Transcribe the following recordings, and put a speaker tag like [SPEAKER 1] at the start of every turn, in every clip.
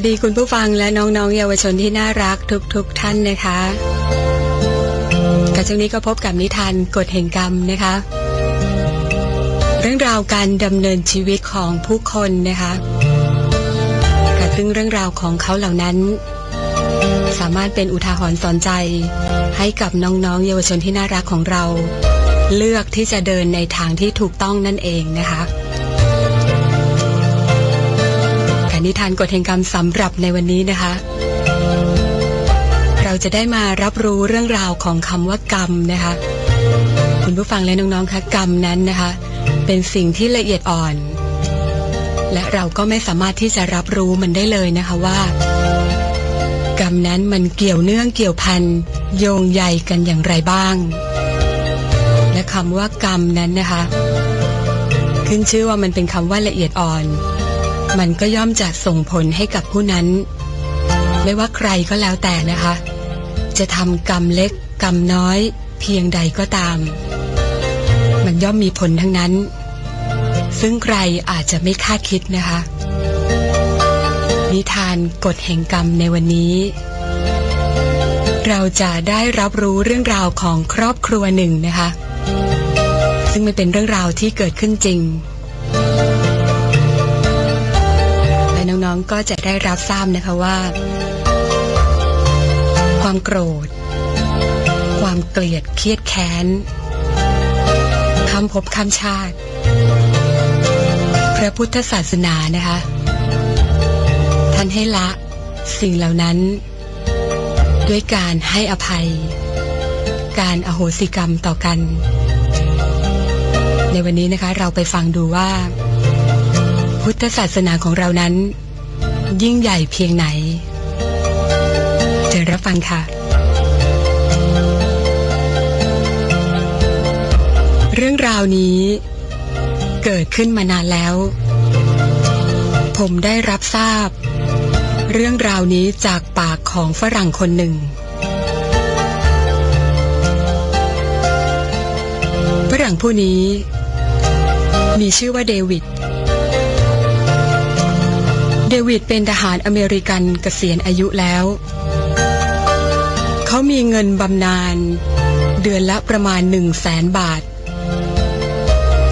[SPEAKER 1] วัสดีคุณผู้ฟังและน้องๆ เยาวชนที่น่ารักทุกๆทท่านนะคะกับช่วงนี้ก็พบกับนิทานกฎแห่งกรรมนะคะ เรื่องราวการดำเนินชีวิตของผู้คนนะคะค่ะซึ่งเรื่องราวของเขาเหล่านั้น สามารถเป็นอุทาหรณ์สอนใจ ให้กับน้องๆ เยาวชนที่น่ารักของเรา เลือกที่จะเดินในทางที่ถูกต้องนั่นเองนะคะ นิทานกฎแห่งกรรมสำหรับในวันนี้นะคะ เราจะได้มารับรู้เรื่องราวของคำว่ากรรมนะคะ คุณผู้ฟังและน้องๆคะกรรมนั้นนะคะ เป็นสิ่งที่ละเอียดอ่อน และเราก็ไม่สามารถที่จะรับรู้มันได้เลยนะคะว่า กรรมนั้นมันเกี่ยวเนื่องเกี่ยวพันโยงใยกันอย่างไรบ้าง และคำว่ากรรมนั้นนะคะ ขึ้นชื่อว่ามันเป็นคำว่าละเอียดอ่อน มันก็ย่อมจะส่งผลให้กับผู้นั้น ไม่ว่าใครก็แล้วแต่นะคะ จะทำกรรมเล็กกรรมน้อย เพียงใดก็ตาม มันย่อมมีผลทั้งนั้น ซึ่งใครอาจจะไม่คาดคิดนะคะ นิทานกฎแห่งกรรมในวันนี้ เราจะได้รับรู้เรื่องราวของครอบครัวหนึ่งนะคะ ซึ่งมันเป็นเรื่องราวที่เกิดขึ้นจริง น้องๆก็จะได้รับทราบนะคะว่า ความโกรธ ความเกลียดเครียดแค้นคำพบคำชาติ พระพุทธศาสนานะคะ ท่านให้ละสิ่งเหล่านั้น ด้วยการให้อภัย การอโหสิกรรมต่อกัน ในวันนี้นะคะเราไปฟังดูว่า พุทธศาสนาของเรานั้น ยิ่งใหญ่เพียงไหน เจอรับฟังค่ะ เรื่องราวนี้ เกิดขึ้นมานานแล้ว ผมได้รับทราบ เรื่องราวนี้จากปากของฝรั่งคนหนึ่งฝรั่งผู้นี้ มีชื่อว่าเดวิดเเดวิดเป็นทหารอเมริกันเกษียณอายุแล้ว เขามีเงินบำนาญเดือนละประมาณหนึ่งแสนบาท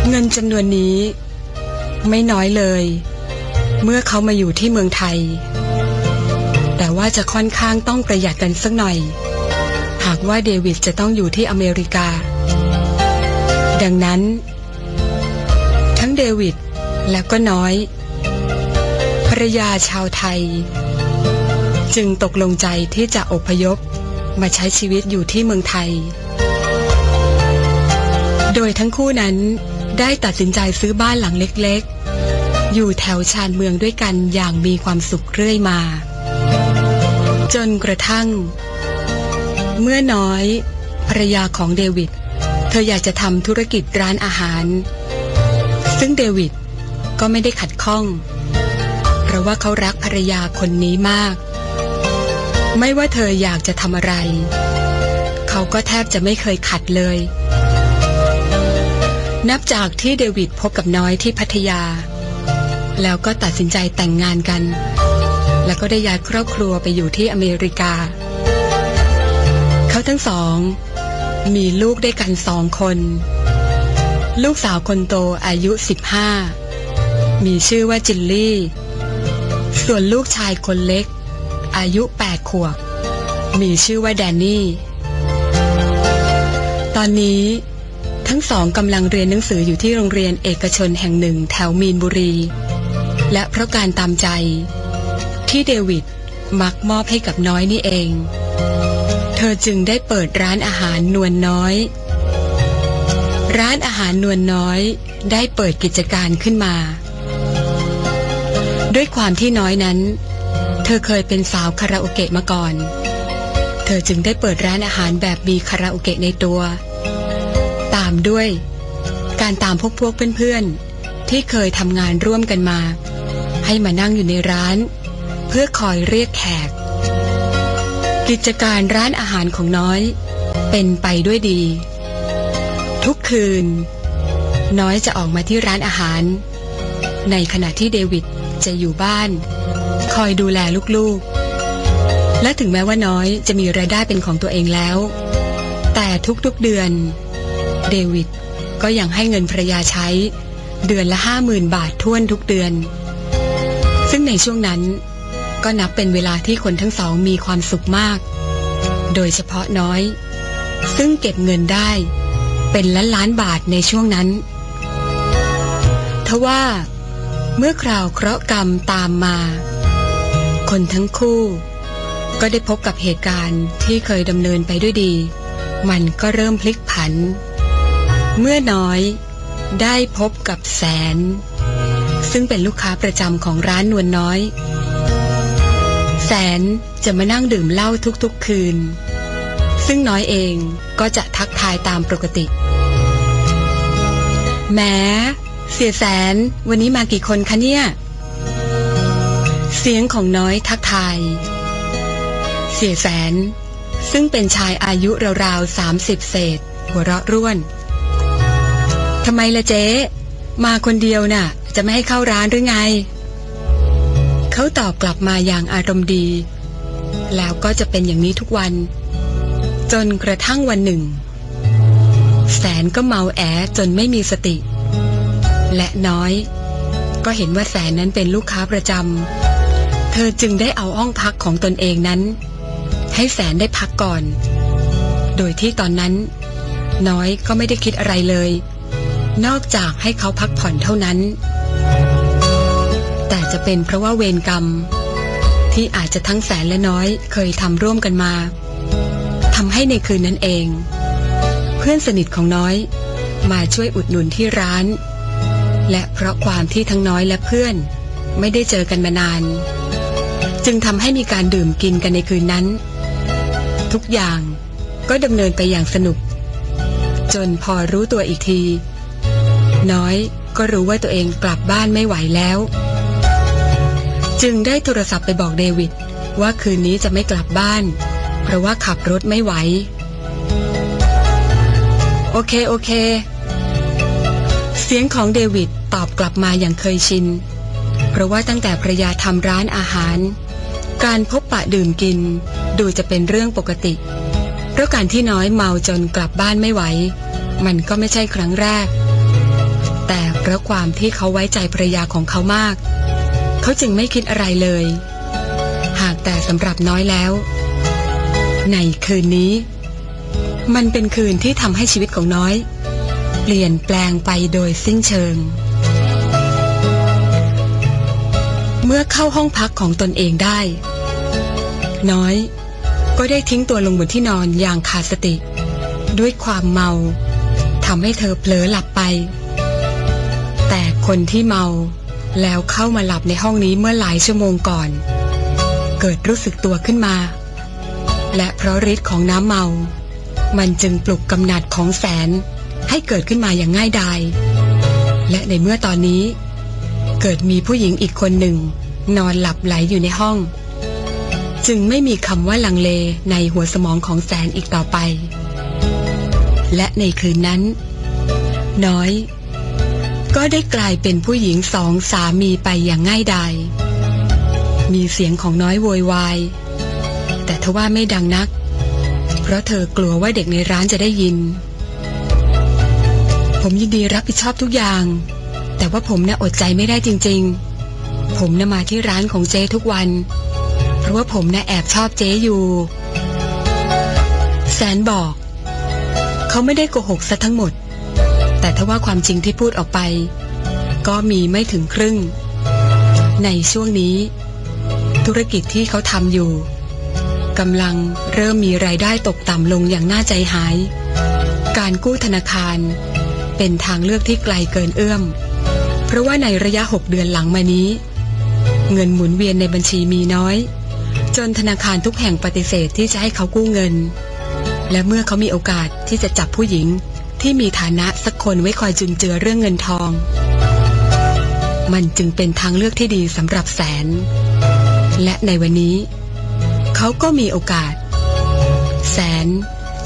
[SPEAKER 1] เงินจำนวนนี้ ไม่น้อยเลย เมื่อเขามาอยู่ที่เมืองไทย แต่ว่าจะค่อนข้างต้องประหยัดกันสักหน่อย หากว่าเดวิดจะต้องอยู่ที่อเมริกา ดังนั้น ทั้งเดวิดและก็น้อย รยาชาวไทย จึงตกลงใจที่จะอพยพมาใช้ชีวิตอยู่ที่เมืองไทย โดยทั้งคู่นั้นได้ตัดสินใจซื้อบ้านหลังเล็กๆ อยู่แถวชานเมืองด้วยกันอย่างมีความสุขเรื่อยมา จนกระทั่ง เมื่อน้อยภรรยาของเดวิด เธออยากจะทำธุรกิจร้านอาหาร ซึ่งเดวิดก็ไม่ได้ขัดข้อง ราะว่าเขารักภรรยาคนนี้มาก ไม่ว่าเธออยากจะทำอะไร เขาก็แทบจะไม่เคยขัดเลย นับจากที่เดวิดพบกับน้อยที่พัทยา แล้วก็ตัดสินใจแต่งงานกัน แล้วก็ได้ย้ายครอบครัวไปอยู่ที่อเมริกา เขาทั้งสอง มีลูกได้กันสองคน ลูกสาวคนโตอายุ 15มีชื่อว่าจินลี่ ส่วนลูกชายคนเล็ก อายุแปดขวบ มีชื่อว่าแดนนี่ ตอนนี้ทั้งสองกำลังเรียนหนังสืออยู่ที่โรงเรียนเอกชนแห่งหนึ่งแถวมีนบุรี และเพราะการตามใจ ที่เดวิดมักมอบให้กับน้อยนี่เอง เธอจึงได้เปิดร้านอาหารนวลน้อย ร้านอาหารนวลน้อยได้เปิดกิจการขึ้นมา ด้วยความที่น้อยนั้น เธอเคยเป็นสาวคาราโอเกะมาก่อน เธอจึงได้เปิดร้านอาหารแบบมีคาราโอเกะในตัว ตามด้วย การตามพวกพวกเพื่อนๆ ที่เคยทำงานร่วมกันมา ให้มานั่งอยู่ในร้าน เพื่อคอยเรียกแขก กิจการร้านอาหารของน้อย เป็นไปด้วยดี ทุกคืน น้อยจะออกมาที่ร้านอาหาร ในขณะที่เดวิด จะอยู่บ้าน คอยดูแลลูกๆ และถึงแม้ว่าน้อยจะมีรายได้เป็นของตัวเองแล้ว แต่ทุกๆเดือน เดวิดก็ยังให้เงินภรรยาใช้ เดือนละห้าหมื่นบาทท้วนทุกเดือน ซึ่งในช่วงนั้นก็นับเป็นเวลาที่คนทั้งสองมีความสุขมาก โดยเฉพาะน้อย ซึ่งเก็บเงินได้เป็นล้านล้านบาทในช่วงนั้นทว่า เมื่อคราวเคราะห์กรรมตามมา คนทั้งคู่ ก็ได้พบกับเหตุการณ์ที่เคยดำเนินไปด้วยดี มันก็เริ่มพลิกผัน เมื่อน้อยได้พบกับแสน ซึ่งเป็นลูกค้าประจำของร้านนวลน้อย แสนจะมานั่งดื่มเหล้าทุกๆคืน ซึ่งน้อยเองก็จะทักทายตามปกติแม้ เสียแสนวันนี้มากี่คนคะเนี่ย เสียงของน้อยทักทาย เสียแสน ซึ่งเป็นชายอายุราวๆสามสิบเศษ หัวเราะร่วนทำไมละเจ๊ มาคนเดียวน่ะ จะไม่ให้เข้าร้านหรือไง เขาตอบกลับมาอย่างอารมณ์ดี แล้วก็จะเป็นอย่างนี้ทุกวัน จนกระทั่งวันหนึ่ง แสนก็เมาแอจนไม่มีสติ และน้อย ก็เห็นว่าแสนนั้นเป็นลูกค้าประจำเธอจึงได้เอาห้องพักของตนเองนั้น ให้แสนได้พักก่อน โดยที่ตอนนั้น น้อยก็ไม่ได้คิดอะไรเลย นอกจากให้เขาพักผ่อนเท่านั้น แต่จะเป็นเพราะว่าเวรกรรม ที่อาจจะทั้งแสนและน้อยเคยทำร่วมกันมาทำให้ในคืนนั้นเอง เพื่อนสนิทของน้อยมาช่วยอุดหนุนที่ร้าน และเพราะความที่ทั้งน้อยและเพื่อน ไม่ได้เจอกันมานาน จึงทำให้มีการดื่มกินกันในคืนนั้น ทุกอย่างก็ดำเนินไปอย่างสนุก จนพอรู้ตัวอีกที น้อยก็รู้ว่าตัวเองกลับบ้านไม่ไหวแล้ว จึงได้โทรศัพท์ไปบอกเดวิดว่าคืนนี้จะไม่กลับบ้าน เพราะว่าขับรถไม่ไหว โอเค โอเค เสียงของเดวิดตอบกลับมาอย่างเคยชิน เพราะว่าตั้งแต่ภรยาทำร้านอาหาร การพบปะดื่มกิน ดูจะเป็นเรื่องปกติ เพราะการที่น้อยเมาจนกลับบ้านไม่ไหว มันก็ไม่ใช่ครั้งแรก แต่เพราะความที่เขาไว้ใจภรยาของเขามาก เขาจึงไม่คิดอะไรเลย หากแต่สำหรับน้อยแล้ว ในคืนนี้ มันเป็นคืนที่ทำให้ชีวิตของน้อย ปลี่ยนแปลงไปโดยสิ้นเชิง เมื่อเข้าห้องพักของตนเองได้ น้อย ก็ได้ทิ้งตัวลงบนที่นอนอย่างขาดสติ ด้วยความเมาทำให้เธอเผลอหลับไป แต่คนที่เมาแล้วเข้ามาหลับในห้องนี้เมื่อหลายชั่วโมงก่อน เกิดรู้สึกตัวขึ้นมา และเพราะฤทธิ์ของน้ำเมา มันจึงปลุกกำนัดของแสน ให้เกิดขึ้นมาอย่างง่ายดาย และในเมื่อตอนนี้ เกิดมีผู้หญิงอีกคนหนึ่ง นอนหลับไหลอยู่ในห้อง จึงไม่มีคำว่าลังเลในหัวสมองของแสนอีกต่อไป และในคืนนั้น น้อย ก็ได้กลายเป็นผู้หญิงสองสามีไปอย่างง่ายดายมีเสียงของน้อยโวยวาย แต่ทว่าไม่ดังนัก เพราะเธอกลัวว่าเด็กในร้านจะได้ยิน ผมยินดีรับผิดชอบทุกอย่าง แต่ว่าผมน่ะอดใจไม่ได้จริง ๆ ผมน่ะมาที่ร้านของเจ๊ทุกวัน เพราะว่าผมน่ะแอบชอบเจ๊อยู่ แสนบอก เขาไม่ได้โกหกซะทั้งหมด แต่ถ้าว่าความจริงที่พูดออกไป ก็มีไม่ถึงครึ่ง ในช่วงนี้ ธุรกิจที่เขาทำอยู่กำลังเริ่มมีรายได้ตกต่ำลงอย่างน่าใจหาย การกู้ธนาคาร เป็นทางเลือกที่ไกลเกินเอื้อม เพราะว่าในระยะหกเดือนหลังมานี้ เงินหมุนเวียนในบัญชีมีน้อย จนธนาคารทุกแห่งปฏิเสธที่จะให้เขากู้เงิน และเมื่อเขามีโอกาสที่จะจับผู้หญิงที่มีฐานะสักคนไว้คอยจุนเจือเรื่องเงินทอง มันจึงเป็นทางเลือกที่ดีสำหรับแสน และในวันนี้ เขาก็มีโอกาส แสน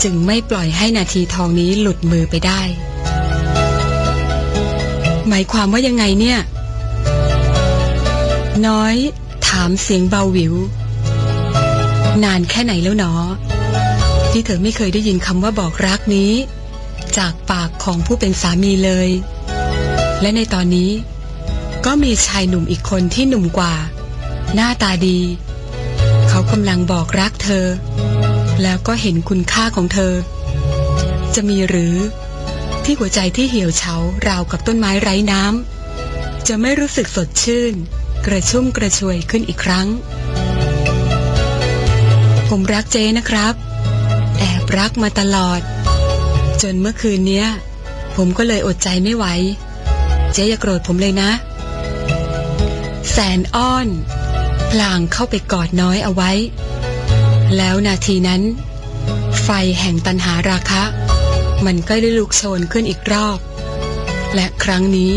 [SPEAKER 1] จึงไม่ปล่อยให้นาทีทองนี้หลุดมือไปได้ หมายความว่ายังไงเนี่ย น้อย ถามเสียงเบาหวิว นานแค่ไหนแล้วหนอ ที่เธอไม่เคยได้ยินคำว่าบอกรักนี้ จากปากของผู้เป็นสามีเลย และในตอนนี้ ก็มีชายหนุ่มอีกคนที่หนุ่มกว่า หน้าตาดี เขากำลังบอกรักเธอ แล้วก็เห็นคุณค่าของเธอ จะมีหรือ ที่หัวใจที่เหี่ยวเฉาราวกับต้นไม้ไร้น้ำจะไม่รู้สึกสดชื่น กระชุ่มกระชวยขึ้นอีกครั้ง ผมรักเจ๊นะครับ แอบรักมาตลอด จนเมื่อคืนเนี้ย ผมก็เลยอดใจไม่ไหว เจ๊อย่าโกรธผมเลยนะ แสนอ้อน พลางเข้าไปกอดน้อยเอาไว้ แล้วนาทีนั้น ไฟแห่งตันหาราคะ มันก็ได้ลุกโชนขึ้นอีกรอบ และครั้งนี้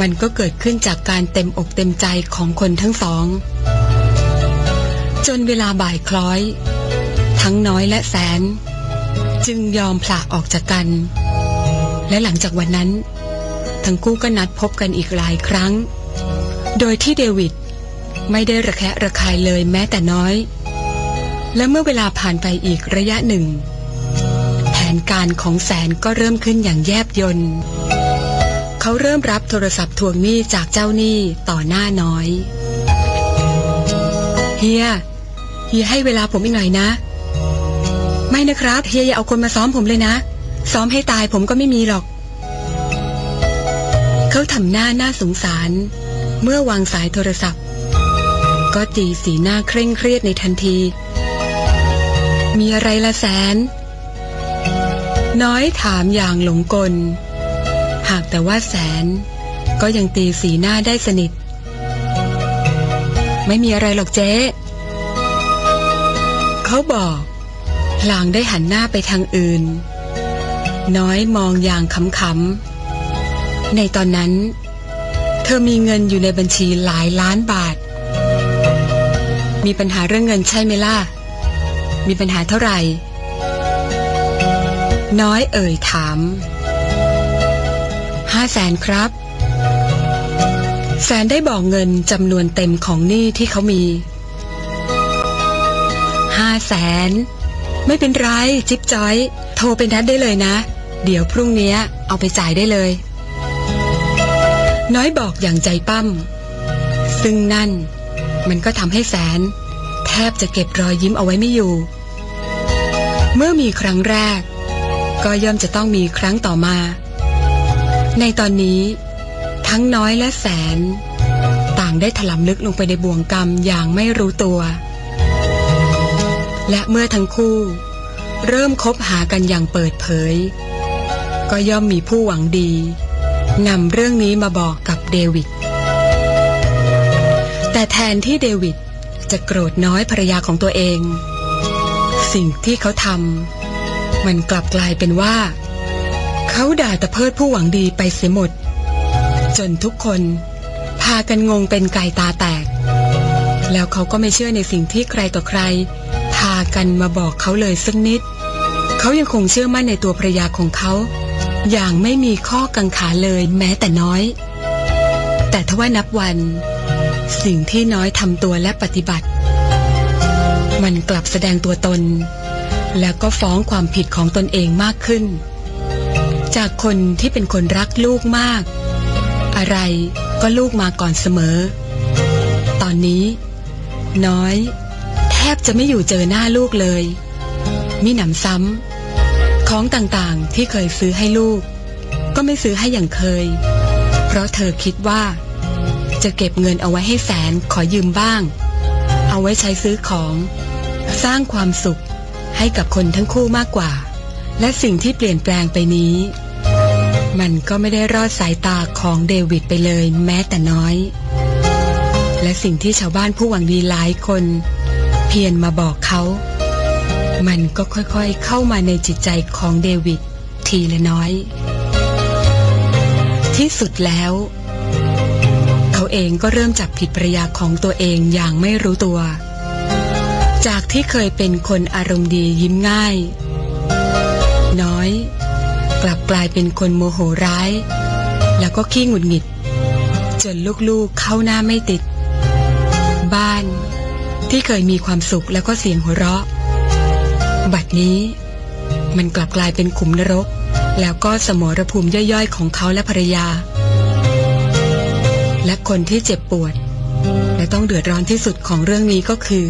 [SPEAKER 1] มันก็เกิดขึ้นจากการเต็มอกเต็มใจของคนทั้งสอง จนเวลาบ่ายคล้อย ทั้งน้อยและแสน จึงยอมผละออกจากกัน และหลังจากวันนั้น ทั้งคู่ก็นัดพบกันอีกหลายครั้ง โดยที่เดวิดไม่ได้ระแคะระคายเลยแม้แต่น้อย และเมื่อเวลาผ่านไปอีกระยะหนึ่ง นการของแสนก็เริ่มขึ้นอย่างแยบยนต์เขาเริ่มรับโทรศัพท์ทวงหนี้จากเจ้าหนี้ต่อหน้าน้อย เฮีย เฮียให้เวลาผมอีกหน่อยนะ ไม่นะครับ เฮียอย่าเอาคนมาซ้อมผมเลยนะ ซ้อมให้ตายผมก็ไม่มีหรอก เขาทำหน้าน่าสงสาร เมื่อวางสายโทรศัพท์ ก็ตีสีหน้าเคร่งเครียดในทันที มีอะไรละแสน น้อยถามอย่างหลงกล หากแต่ว่าแสน ก็ยังตีสีหน้าได้สนิท ไม่มีอะไรหรอกเจ๊ เขาบอกพลางได้หันหน้าไปทางอื่น น้อยมองอย่างขำๆ ในตอนนั้น เธอมีเงินอยู่ในบัญชีหลายล้านบาท มีปัญหาเรื่องเงินใช่ไหมล่ะ มีปัญหาเท่าไหร่ น้อยเอ่ยถามห้าแสนครับ แสนได้บอกเงินจำนวนเต็มของหนี้ที่เขามีห้าแสนไม่เป็นไร จิ๊บจ้อย โทรไปนัดได้เลยนะ เดี๋ยวพรุ่งนี้เอาไปจ่ายได้เลย น้อยบอกอย่างใจปั้ม ซึ่งนั่น มันก็ทำให้แสน แทบจะเก็บรอยยิ้มเอาไว้ไม่อยู่ เมื่อมีครั้งแรก ก็ย่อมจะต้องมีครั้งต่อมา ในตอนนี้ ทั้งน้อยและแสน ต่างได้ถลำลึกลงไปในบ่วงกรรมอย่างไม่รู้ตัว และเมื่อทั้งคู่ เริ่มคบหากันอย่างเปิดเผย ก็ย่อมมีผู้หวังดีนำเรื่องนี้มาบอกกับเดวิด แต่แทนที่เดวิดจะโกรธน้อยภรรยาของตัวเอง สิ่งที่เขาทำ มันกลับกลายเป็นว่า เขาด่าตะเพิดผู้หวังดีไปเสียหมด จนทุกคน พากันงงเป็นไก่ตาแตก แล้วเขาก็ไม่เชื่อในสิ่งที่ใครต่อใคร พากันมาบอกเขาเลยสักนิด เขายังคงเชื่อมั่นในตัวภรรยาของเขา อย่างไม่มีข้อกังขาเลยแม้แต่น้อย แต่ทว่านับวัน สิ่งที่น้อยทำตัวและปฏิบัติ มันกลับแสดงตัวตน แล้วก็ฟ้องความผิดของตนเองมากขึ้น จากคนที่เป็นคนรักลูกมาก อะไรก็ลูกมาก่อนเสมอ ตอนนี้ น้อย แทบจะไม่อยู่เจอหน้าลูกเลยมิหนำซ้ำของต่างๆที่เคยซื้อให้ลูก ก็ไม่ซื้อให้อย่างเคย เพราะเธอคิดว่า จะเก็บเงินเอาไว้ให้แสนขอยืมบ้าง เอาไว้ใช้ซื้อของ สร้างความสุข ให้กับคนทั้งคู่มากกว่า และสิ่งที่เปลี่ยนแปลงไปนี้ มันก็ไม่ได้รอดสายตาของเดวิดไปเลยแม้แต่น้อย และสิ่งที่ชาวบ้านผู้หวังดีหลายคน เพียรมาบอกเขา มันก็ค่อยๆเข้ามาในจิตใจของเดวิดทีละน้อย ที่สุดแล้ว เขาเองก็เริ่มจับผิดภรรยาของตัวเองอย่างไม่รู้ตัว จากที่เคยเป็นคนอารมณ์ดียิ้มง่าย น้อย กลับกลายเป็นคนโมโหร้าย แล้วก็ขี้หงุดหงิด จนลูกๆเข้าหน้าไม่ติด บ้านที่เคยมีความสุขแล้วก็เสียงหัวเราะ บัดนี้ มันกลับกลายเป็นขุมนรก แล้วก็สมรภูมิย่อยๆ ของเขาและภรรยา และคนที่เจ็บปวด และต้องเดือดร้อนที่สุดของเรื่องนี้ก็คือ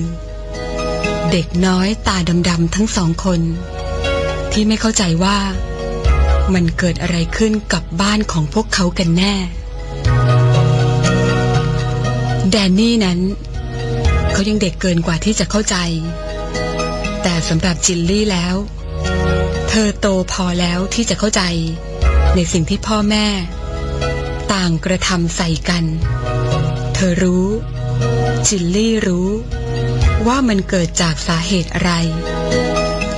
[SPEAKER 1] เด็กน้อยตาดำๆทั้งสองคน ที่ไม่เข้าใจว่า มันเกิดอะไรขึ้นกับบ้านของพวกเขากันแน่ แดนนี่นั้น เขายังเด็กเกินกว่าที่จะเข้าใจ แต่สำหรับจิลลี่แล้ว เธอโตพอแล้วที่จะเข้าใจ ในสิ่งที่พ่อแม่ ต่างกระทำใส่กัน เธอรู้ จิลลี่รู้ ว่ามันเกิดจากสาเหตุอะไร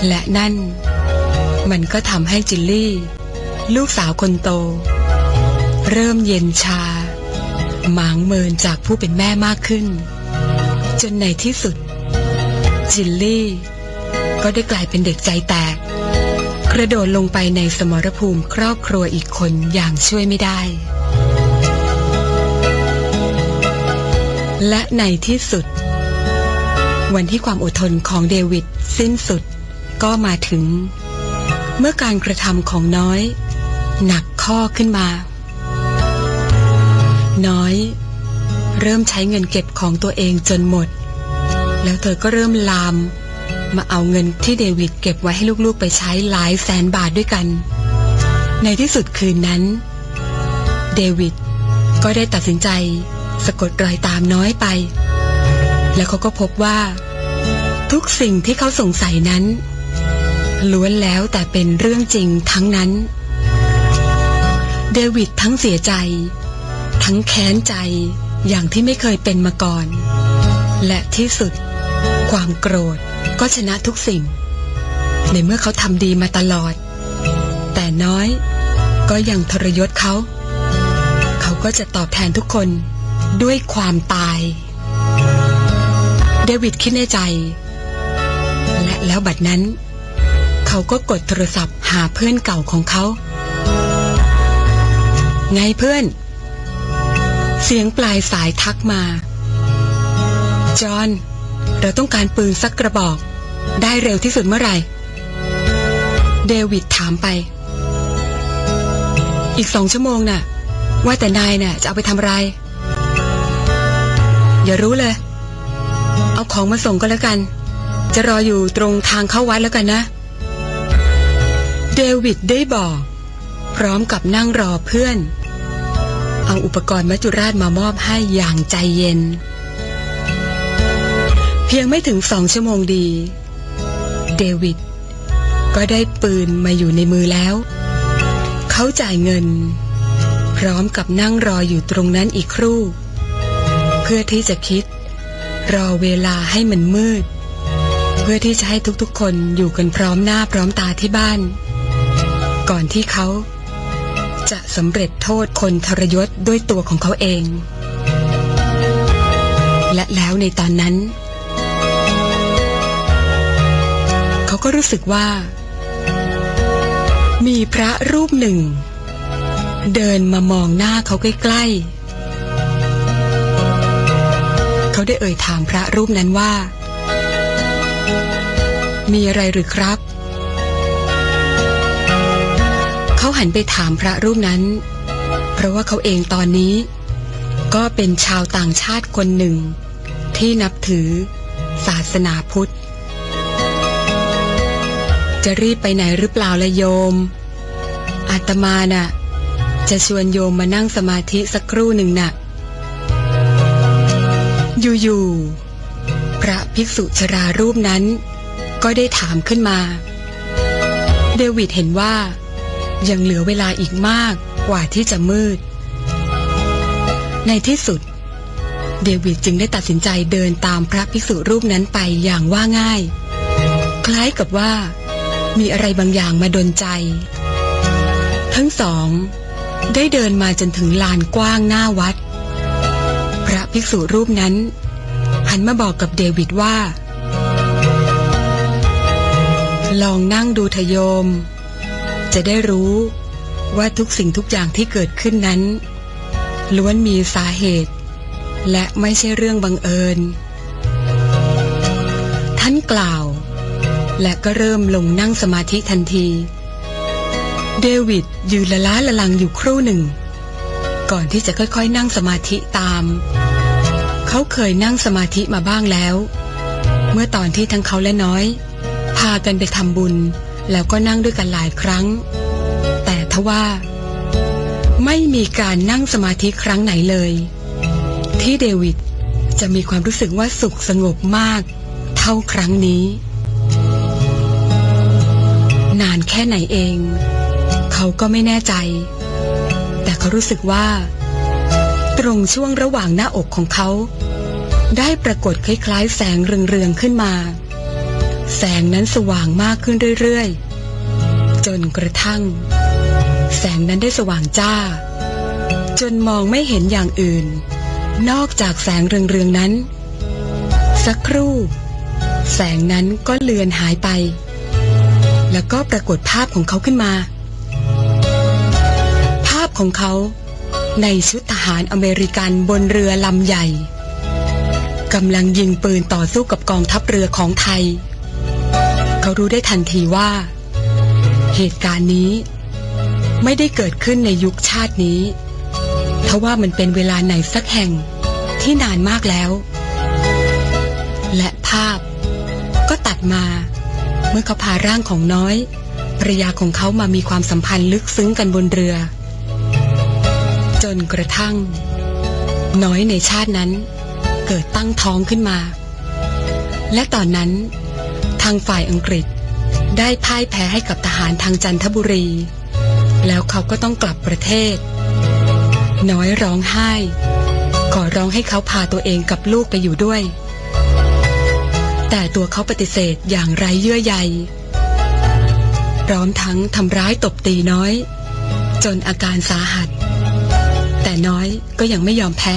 [SPEAKER 1] และนั่น มันก็ทำให้จิลลี่ ลูกสาวคนโต เริ่มเย็นชา หมางเมินจากผู้เป็นแม่มากขึ้น จนในที่สุด จิลลี่ ก็ได้กลายเป็นเด็กใจแตก กระโดดลงไปในสมรภูมิครอบครัวอีกคนอย่างช่วยไม่ได้ และในที่สุด วันที่ความอดทนของเดวิดสิ้นสุดก็มาถึง เมื่อการกระทำของน้อย หนักข้อขึ้นมา น้อย เริ่มใช้เงินเก็บของตัวเองจนหมด แล้วเธอก็เริ่มลาม มาเอาเงินที่เดวิดเก็บไว้ให้ลูกๆไปใช้หลายแสนบาทด้วยกัน ในที่สุดคืนนั้น เดวิดก็ได้ตัดสินใจ สะกดรอยตามน้อยไป แล้วเขาก็พบว่า ทุกสิ่งที่เขาสงสัยนั้นล้วนแล้วแต่เป็นเรื่องจริงทั้งนั้น เดวิดทั้งเสียใจ ทั้งแค้นใจอย่างที่ไม่เคยเป็นมาก่อน และที่สุด ความโกรธก็ชนะทุกสิ่ง ในเมื่อเขาทำดีมาตลอด แต่น้อยก็ยังทรยศเขา เขาก็จะตอบแทนทุกคนด้วยความตาย เดวิดคิดในใจ และแล้วบัดนั้น เขาก็กดโทรศัพท์หาเพื่อนเก่าของเขา ไงเพื่อน เสียงปลายสายทักมา จอห์นเราต้องการปืนสักกระบอก ได้เร็วที่สุดเมื่อไหร่ เดวิดถามไป อีกสองชั่วโมงน่ะ ว่าแต่นายน่ะจะเอาไปทำอะไร อย่ารู้เลย ของมาส่งก็แล้วกัน จะรออยู่ตรงทางเข้าวัดแล้วกันนะ เดวิดได้บอก พร้อมกับนั่งรอเพื่อน เอาอุปกรณ์มัจจุราชมามอบให้อย่างใจเย็น เพียงไม่ถึงสองชั่วโมงดี เดวิดก็ได้ปืนมาอยู่ในมือแล้ว เขาจ่ายเงิน พร้อมกับนั่งรออยู่ตรงนั้นอีกครู่ เพื่อที่จะคิด รอเวลาให้มันมืด เพื่อที่จะให้ทุกๆคนอยู่กันพร้อมหน้าพร้อมตาที่บ้าน ก่อนที่เขาจะสำเร็จโทษคนทรยศด้วยตัวของเขาเอง และแล้วในตอนนั้น เขาก็รู้สึกว่า มีพระรูปหนึ่ง เดินมามองหน้าเขาใกล้ๆ เขาได้เอ่ยถามพระรูปนั้นว่า มีอะไรหรือครับ เขาหันไปถามพระรูปนั้น เพราะว่าเขาเองตอนนี้ ก็เป็นชาวต่างชาติคนหนึ่ง ที่นับถือ ศาสนาพุทธ จะรีบไปไหนหรือเปล่าละโยม อาตมาน่ะ จะชวนโยมมานั่งสมาธิสักครู่หนึ่งน่ะ อยู่ๆ พระภิกษุชรารูปนั้น ก็ได้ถามขึ้นมา เดวิดเห็นว่า ยังเหลือเวลาอีกมากกว่าที่จะมืด ในที่สุด เดวิดจึงได้ตัดสินใจเดินตามพระภิกษุรูปนั้นไปอย่างว่าง่าย คล้ายกับว่า มีอะไรบางอย่างมาดนใจ ทั้งสอง ได้เดินมาจนถึงลานกว้างหน้าวัด พระภิกษุรูปนั้น หันมาบอกกับเดวิดว่า ลองนั่งดูเถอะโยม จะได้รู้ว่าทุกสิ่งทุกอย่างที่เกิดขึ้นนั้น ล้วนมีสาเหตุ และไม่ใช่เรื่องบังเอิญ ท่านกล่าว และก็เริ่มลงนั่งสมาธิทันที เดวิดยืนละล้าละลังอยู่ครู่หนึ่ง ก่อนที่จะค่อยๆ นั่งสมาธิตาม เขาเคยนั่งสมาธิมาบ้างแล้ว เมื่อตอนที่ทั้งเขาและน้อย พากันไปทำบุญ แล้วก็นั่งด้วยกันหลายครั้ง แต่ทว่า ไม่มีการนั่งสมาธิครั้งไหนเลย ที่เดวิดจะมีความรู้สึกว่าสุขสงบมาก เท่าครั้งนี้ นานแค่ไหนเอง เขาก็ไม่แน่ใจ เขารู้สึกว่า ตรงช่วงระหว่างหน้าอกของเขา ได้ปรากฏคล้ายๆ แสงเรืองๆขึ้นมา แสงนั้นสว่างมากขึ้นเรื่อยๆ จนกระทั่ง แสงนั้นได้สว่างจ้า จนมองไม่เห็นอย่างอื่น นอกจากแสงเรืองๆนั้น สักครู่ แสงนั้นก็เลือนหายไป แล้วก็ปรากฏภาพของเขาขึ้นมา ของเขา ในชุดทหารอเมริกันบนเรือลำใหญ่กำลังยิงปืนต่อสู้กับกองทัพเรือของไทย เขารู้ได้ทันทีว่า เหตุการณ์นี้ ไม่ได้เกิดขึ้นในยุคชาตินี้ทว่ามันเป็นเวลาไหนสักแห่งที่นานมากแล้ว และภาพก็ตัดมา เมื่อเขาพาร่างของน้อยภรรยาของเขามามีความสัมพันธ์ลึกซึ้งกันบนเรือ จนกระทั่ง น้อยในชาตินั้น เกิดตั้งท้องขึ้นมา และตอนนั้น ทางฝ่ายอังกฤษได้พ่ายแพ้ให้กับทหารทางจันทบุรี แล้วเขาก็ต้องกลับประเทศ น้อยร้องไห้ ขอร้องให้เขาพาตัวเองกับลูกไปอยู่ด้วย แต่ตัวเขาปฏิเสธอย่างไร้เยื่อใยพร้อมทั้งทำร้ายตบตีน้อย จนอาการสาหัส แต่น้อยก็ยังไม่ยอมแพ้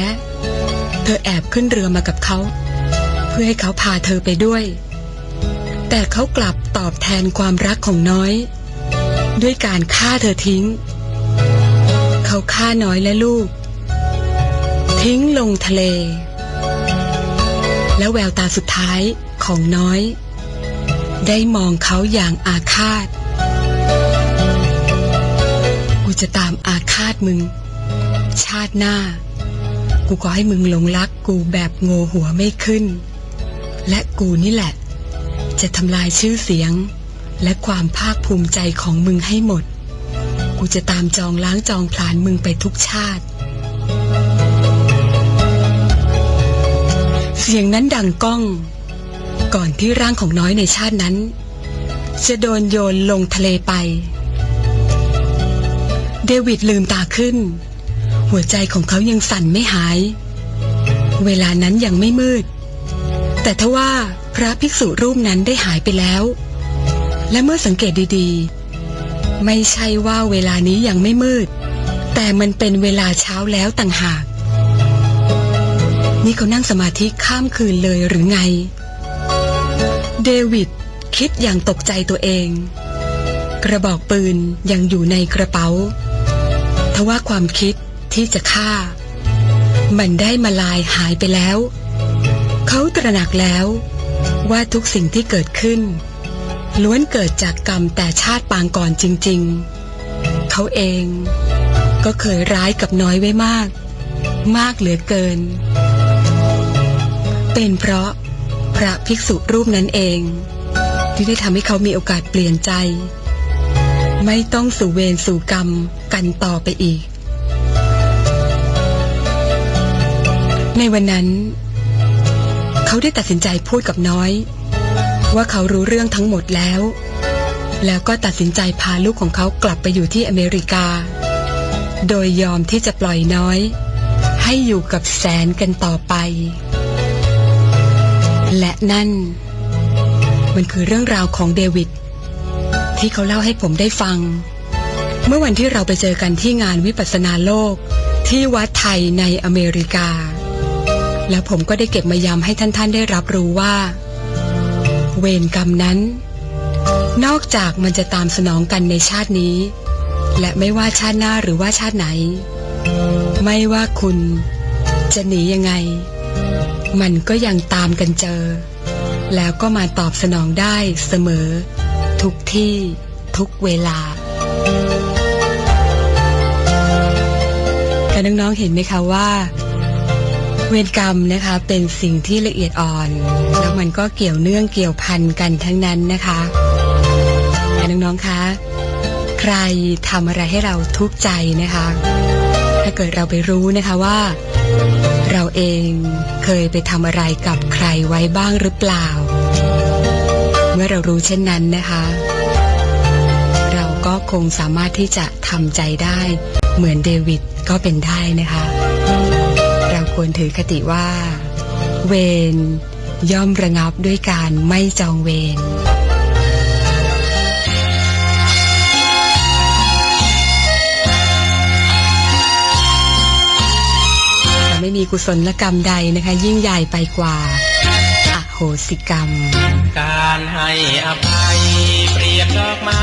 [SPEAKER 1] เธอแอบขึ้นเรือมากับเขา เพื่อให้เขาพาเธอไปด้วย แต่เขากลับตอบแทนความรักของน้อย ด้วยการฆ่าเธอทิ้ง เขาฆ่าน้อยและลูก ทิ้งลงทะเล แล้วแววตาสุดท้ายของน้อย ได้มองเขาอย่างอาฆาต กูจะตามอาฆาตมึง ชาติหน้า กูก็ให้มึงหลงรักกูแบบโง่หัวไม่ขึ้น และกูนี่แหละ จะทำลายชื่อเสียง และความภาคภูมิใจของมึงให้หมด กูจะตามจองล้างจองผลาญมึงไปทุกชาติ เสียงนั้นดังก้อง ก่อนที่ร่างของน้อยในชาตินั้น จะโดนโยนลงทะเลไปเดวิดลืมตาขึ้น หัวใจของเขายังสั่นไม่หาย เวลานั้นยังไม่มืด แต่ทว่าพระภิกษุรูปนั้นได้หายไปแล้ว และเมื่อสังเกตดีๆ ไม่ใช่ว่าเวลานี้ยังไม่มืด แต่มันเป็นเวลาเช้าแล้วต่างหาก นี่เขานั่งสมาธิข้ามคืนเลยหรือไง เดวิดคิดอย่างตกใจตัวเอง กระบอกปืนยังอยู่ในกระเป๋าทว่าความคิด ที่จะฆ่า มันได้มาลายหายไปแล้ว เขาตระหนักแล้วว่าทุกสิ่งที่เกิดขึ้น ล้วนเกิดจากกรรมแต่ชาติปางก่อนจริง ๆ เขาเองก็เคยร้ายกับน้อยไว้มาก มากเหลือเกิน เป็นเพราะพระภิกษุรูปนั้นเอง ที่ได้ทำให้เขามีโอกาสเปลี่ยนใจ ไม่ต้องสู่เวรสู่กรรมกันต่อไปอีก ในวันนั้น เขาได้ตัดสินใจพูดกับน้อย ว่าเขารู้เรื่องทั้งหมดแล้ว แล้วก็ตัดสินใจพาลูกของเขากลับไปอยู่ที่อเมริกา โดยยอมที่จะปล่อยน้อย ให้อยู่กับแสนกันต่อไป และนั่น มันคือเรื่องราวของเดวิดที่เขาเล่าให้ผมได้ฟัง เมื่อวันที่เราไปเจอกันที่งานวิปัสสนาโลกที่วัดไทยในอเมริกา แล้วผมก็ได้เก็บมาย้ำให้ท่านๆได้รับรู้ว่า เวรกรรมนั้น นอกจากมันจะตามสนองกันในชาตินี้ และไม่ว่าชาติหน้าหรือว่าชาติไหน ไม่ว่าคุณจะหนียังไง มันก็ยังตามกันเจอ แล้วก็มาตอบสนองได้เสมอ ทุกที่ทุกเวลาแต่น้องๆเห็นไหมคะว่า เวรกรรมนะคะเป็นสิ่งที่ละเอียดอ่อน แล้วมันก็เกี่ยวเนื่องเกี่ยวพันกันทั้งนั้นนะคะน้องๆคะใครทำอะไรให้เราทุกข์ใจนะคะ ถ้าเกิดเราไปรู้นะคะว่า เราเองเคยไปทำอะไรกับใครไว้บ้างหรือเปล่า เมื่อเรารู้เช่นนั้นนะคะ เราก็คงสามารถที่จะทำใจได้ เหมือนเดวิดก็เป็นได้นะคะ ควรถือคติว่า เวรย่อมระงับด้วยการไม่จองเวรจะไม่มีกุศลกรรมใดนะคะ ยิ่งใหญ่ไปกว่าอโหสิกรรม
[SPEAKER 2] การให้อภัยเปรียบดอกไม้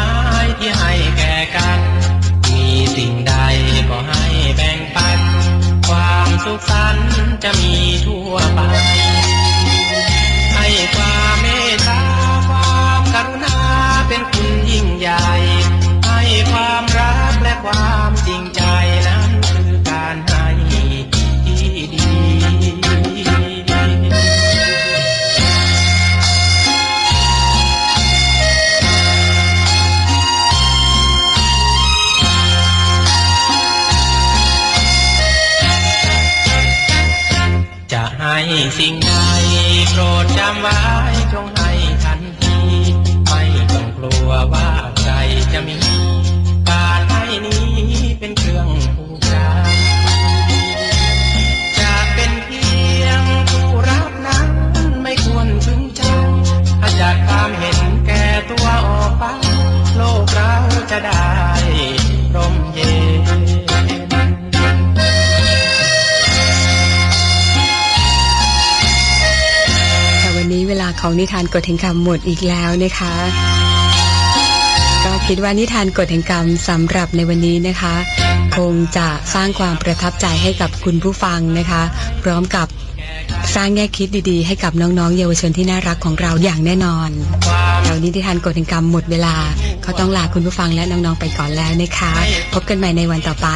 [SPEAKER 2] จะมีทั่ว นิทานก
[SPEAKER 1] ฎแห่งกรรมหมดอีกแล้วนะคะ ก็คิดว่านิทานกฎแห่งกรรมสำหรับในวันนี้นะคะ คงจะสร้างความประทับใจให้กับคุณผู้ฟังนะคะ พร้อมกับสร้างแง่คิดดีๆ ให้กับน้องๆ เยาวชนที่น่ารักของเราอย่างแน่นอนแต่วันนี้นิทานกฎแห่งกรรมหมดเวลาก็ต้องลาคุณผู้ฟังและน้องๆไปก่อนแล้วนะคะ พบกันใหม่ในวันต่อไป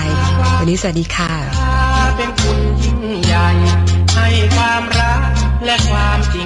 [SPEAKER 1] วันนี้สวัสดีค่ะ
[SPEAKER 2] เป็นคุณยิ่งใหญ่ให้ความรักและความจริง